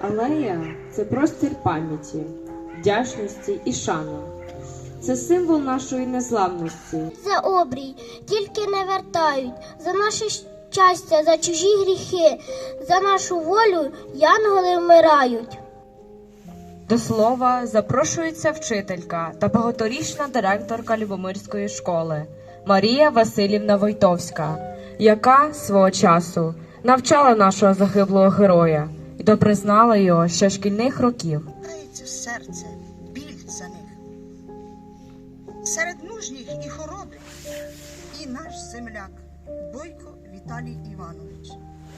Алея це простір пам'яті, вдячності і шани. Це символ нашої незламності. За обрій, тільки не вертають, за наше щастя, за чужі гріхи, за нашу волю янголи вмирають. До слова запрошується вчителька та багаторічна директорка Любомирської школи Марія Васильівна Войтовська, яка свого часу навчала нашого загиблого героя добре знала його ще шкільних років. Кається серце, біль за них. Серед мужніх і хоробрих і наш земляк Бойко Віталій Іванович,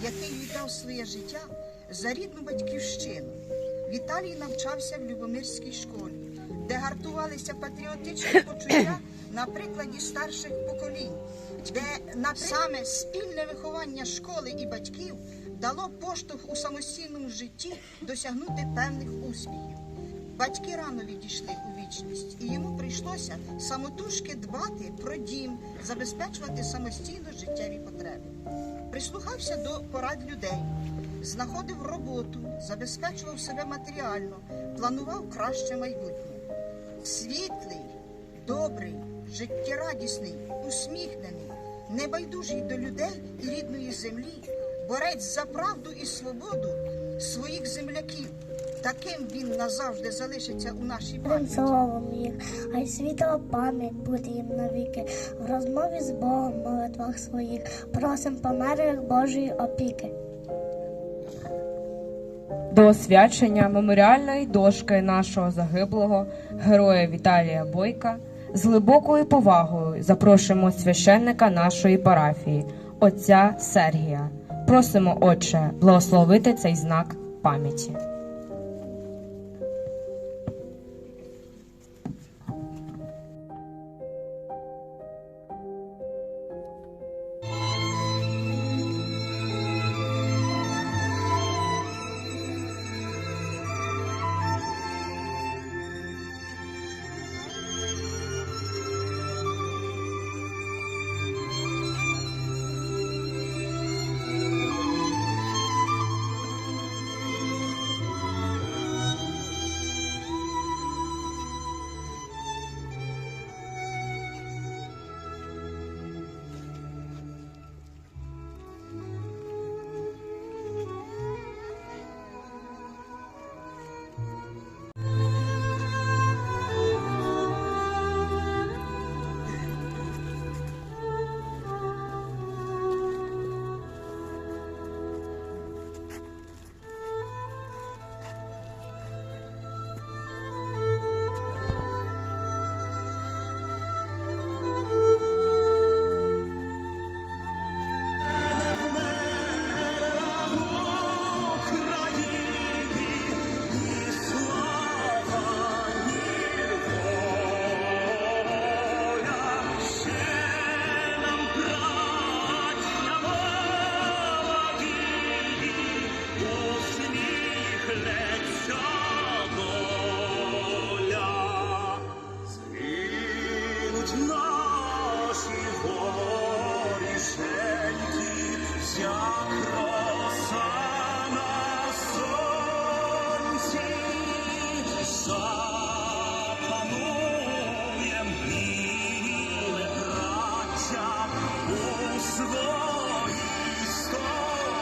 який віддав своє життя за рідну батьківщину. Віталій навчався в Любомирській школі, де гартувалися патріотичні почуття на прикладі старших поколінь, де на саме спільне виховання школи і батьків дало поштовх у самостійному житті досягнути певних успіхів. Батьки рано відійшли у вічність, і йому прийшлося самотужки дбати про дім, забезпечувати самостійно життєві потреби. Прислухався до порад людей, знаходив роботу, забезпечував себе матеріально, планував краще майбутнє. Світлий, добрий, життєрадісний, усміхнений, небайдужий до людей і рідної землі, борець за правду і свободу своїх земляків. Таким він назавжди залишиться у нашій пам'яті. Словом їх, хай світла пам'ять буде їм навіки. В розмові з Богом, в молитвах своїх, просим померлих Божої опіки. До освячення меморіальної дошки нашого загиблого героя Віталія Бойка з глибокою повагою запрошуємо священника нашої парафії, отця Сергія. Просимо, Отче, благословити цей знак пам'яті. tonight.